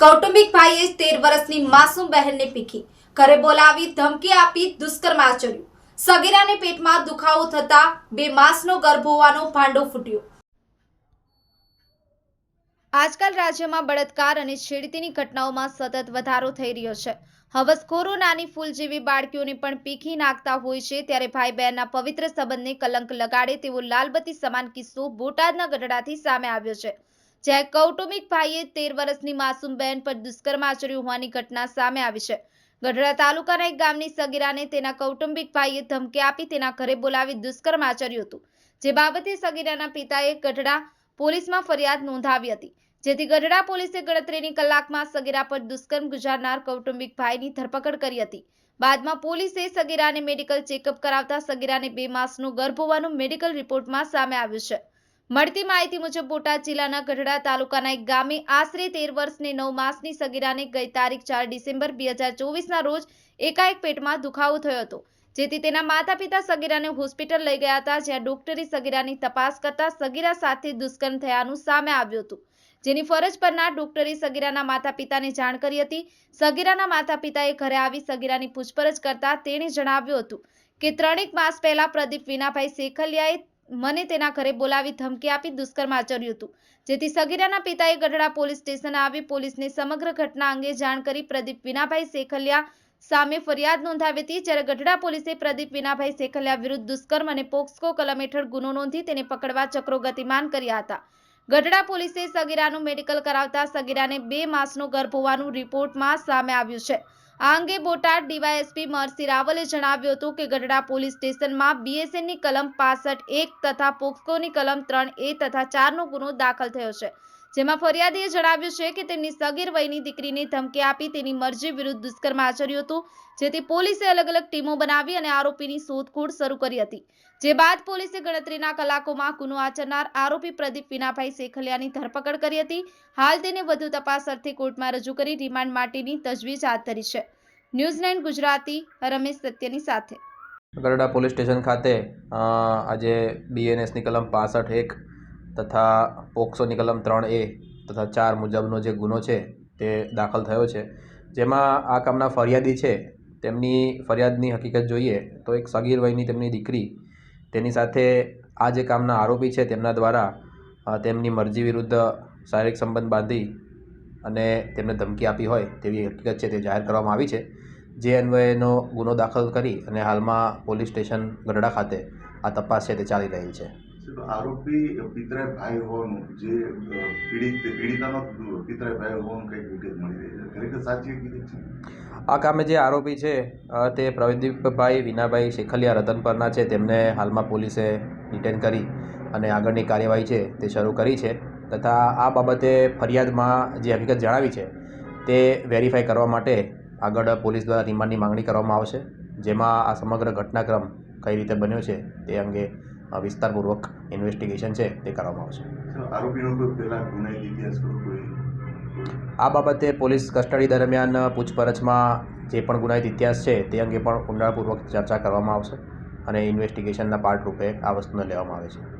કૌટુંબિક ભાઈએ તેર વર્ષની માસૂમ બહેનને પીખી. ઘરે બોલાવી ધમકી આપી દુષ્કર્મ આચર્યું. સગીરાને પેટમાં દુખાવો થતા બે માસનો ગર્ભ હોવાનો ભાંડો ફૂટ્યો. આજકાલ રાજ્યમાં બળાત્કાર અને છેડતીની ઘટનાઓમાં સતત વધારો થઈ રહ્યો છે. હવસખોરો નાની ફૂલ જેવી બાળકીઓને પણ પીખી નાખતા હોય છે ત્યારે ભાઈ બહેનના પવિત્ર સંબંધને કલંક લગાડે તેવો લાલબત્તી સમાન કિસ્સો બોટાદના ગઢડાથી સામે આવ્યો છે. જ્યાં કૌટુંબિક ભાઈએ તેર વર્ષની માસૂમ બહેન પર દુષ્કર્મ આચર્યું હોવાની ઘટના સામે આવી છે. ગઢડા તાલુકાના એક ગામની સગીરાને તેના કૌટુંબિક ભાઈએ ધમકી આપી તેના ઘરે બોલાવી દુષ્કર્મ આચર્યું હતું. જે બાબતે સગીરાના પિતાએ ગઢડા પોલીસમાં ફરિયાદ નોંધાવી હતી. જેથી ગઢડા પોલીસે ગણતરીની કલાકમાં સગીરા પર દુષ્કર્મ ગુજારનાર કૌટુંબિક ભાઈની ધરપકડ કરી હતી. બાદમાં પોલીસે સગીરાને મેડિકલ ચેકઅપ કરાવતા સગીરાને બે માસનો ગર્ભ હોવાનું મેડિકલ રિપોર્ટમાં સામે આવ્યું છે. મળતી માહિતી મુજબ બોટાદ જિલ્લાના ગઢડા તાલુકાના એક ગામે આશરે તેર વર્ષની નવ માસની સગીરાને ગઈ તારીખ ચાર ડિસેમ્બર બે હજાર ચોવીસના રોજ એકાએક પેટમાં દુખાવો થયો હતો, જેથી તેના માતા પિતા સગીરાને હોસ્પિટલ લઈ ગયા હતા, જ્યાં ડોક્ટરે સગીરાની તપાસ કરતા સગીરા સાથે દુષ્કર્મ થયાનું સામે આવ્યું હતું. જેની ફરજ પરના ડોક્ટરે સગીરાના માતા પિતાને જાણ કરી હતી. સગીરાના માતા પિતાએ ઘરે આવી સગીરાની પૂછપરછ કરતા તેણે જણાવ્યું હતું કે, ત્રણેક માસ પહેલા પ્રદીપ વિનાભાઈ શેખલિયાએ મને તેના ઘરે બોલાવી ધમકી આપી દુષ્કર્મ આચર્યું હતું. જેથી સગીરાના પિતાએ ગઢડા પોલીસ સ્ટેશન આવી પોલીસને સમગ્ર ઘટના અંગે જાણ કરી પ્રદીપ વિનાભાઈ શેખલિયા સામે ફરિયાદ નોંધાવી હતી. જ્યારે ગઢડા પોલીસે પ્રદીપ વિનાભાઈ શેખલિયા વિરુદ્ધ દુષ્કર્મ અને પોક્સકો કલમ હેઠળ ગુનો નોંધી તેને પકડવા ચક્રો ગતિમાન કર્યા હતા. ગઢડા પોલીસે સગીરાનું મેડિકલ કરાવતા સગીરાને બે માસનો ગર્ભ હોવાનું રિપોર્ટમાં સામે આવ્યું છે. આ અંગે બોટાદ ડીવાયએસપી મરસી રાવલે જણાવ્યું હતું કે ગઢડા પોલીસ સ્ટેશનમાં બીએસએનની કલમ પાસઠ એક તથા પોક્સકોની કલમ ત્રણ એ તથા ચારનો ગુનો દાખલ થયો છે. જેમાં ફરિયાદીએ જણાવ્યું છે કે તેમની સગીર વયની દીકરીને ધમકી આપી તેની મરજી વિરુદ્ધ દુષ્કર્મ આચર્યું હતું, જેથી પોલીસે અલગ અલગ ટીમો બનાવી અને આરોપીની શોધખોળ શરૂ કરી હતી. જે બાદ પોલીસે ગણતરીના કલાકોમાં ગુનો આચરનાર આરોપી પ્રદીપ વિનાભાઈ સેખલિયાની ધરપકડ કરી હતી. હાલ તેને વધુ તપાસ અર્થે કોર્ટમાં રજૂ કરી રિમાન્ડ માટેની તજવીજ હાથ ધરી છે. ન્યૂઝ નાઇન ગુજરાતી, રમેશ સત્યની સાથે. ગરડા પોલીસ સ્ટેશન ખાતે આજે બીએનએસની કલમ પાસઠ એક તથા પોક્સોની કલમ ત્રણ એ તથા ચાર મુજબનો જે ગુનો છે તે દાખલ થયો છે. જેમાં આ કામના ફરિયાદી છે, તેમની ફરિયાદની હકીકત જોઈએ તો એક સગીર વયની તેમની દીકરી, તેની સાથે આ જે કામના આરોપી છે તેમના દ્વારા તેમની મરજી વિરુદ્ધ શારીરિક સંબંધ બાંધી અને તેમને ધમકી આપી હોય તેવી હકીકત છે તે જાહેર કરવામાં આવી છે. જે અન્વયેનો ગુનો દાખલ કરી અને હાલમાં પોલીસ સ્ટેશન ગઢડા ખાતે આ તપાસ છે તે ચાલી રહી છે. આરોપી પિતરાય ભાઈ હોવાનું, જે પીડિત, પીડિતાનો પિતરાય ભાઈ હોવાનું કંઈક વિગત મળી રહી છે. ખરેખર સાચી હકીકત છે? આ કામે જે આરોપી છે તે પ્રવીદીપભાઈ વિનાભાઈ શેખલિયા રતનપરના છે. તેમને હાલમાં પોલીસે ડિટેન કરી અને આગળની કાર્યવાહી છે તે શરૂ કરી છે. તથા આ બાબતે ફરિયાદમાં જે હકીકત જણાવી છે, તે વેરીફાઈ કરવા માટે આગળ પોલીસ દ્વારા રિમાન્ડની માંગણી કરવામાં આવશે. જેમાં આ સમગ્ર ઘટનાક્રમ કઈ રીતે બન્યો છે તે અંગે વિસ્તારપૂર્વક ઇન્વેસ્ટિગેશન છે તે કરવામાં આવશે. આ બાબતે પોલીસ કસ્ટડી દરમિયાન પૂછપરછમાં જે પણ ગુનાહિત ઇતિહાસ છે તે અંગે પણ ઊંડાણપૂર્વક ચર્ચા કરવામાં આવશે અને ઇન્વેસ્ટિગેશનના પાર્ટ રૂપે આ વસ્તુને લેવામાં આવે છે.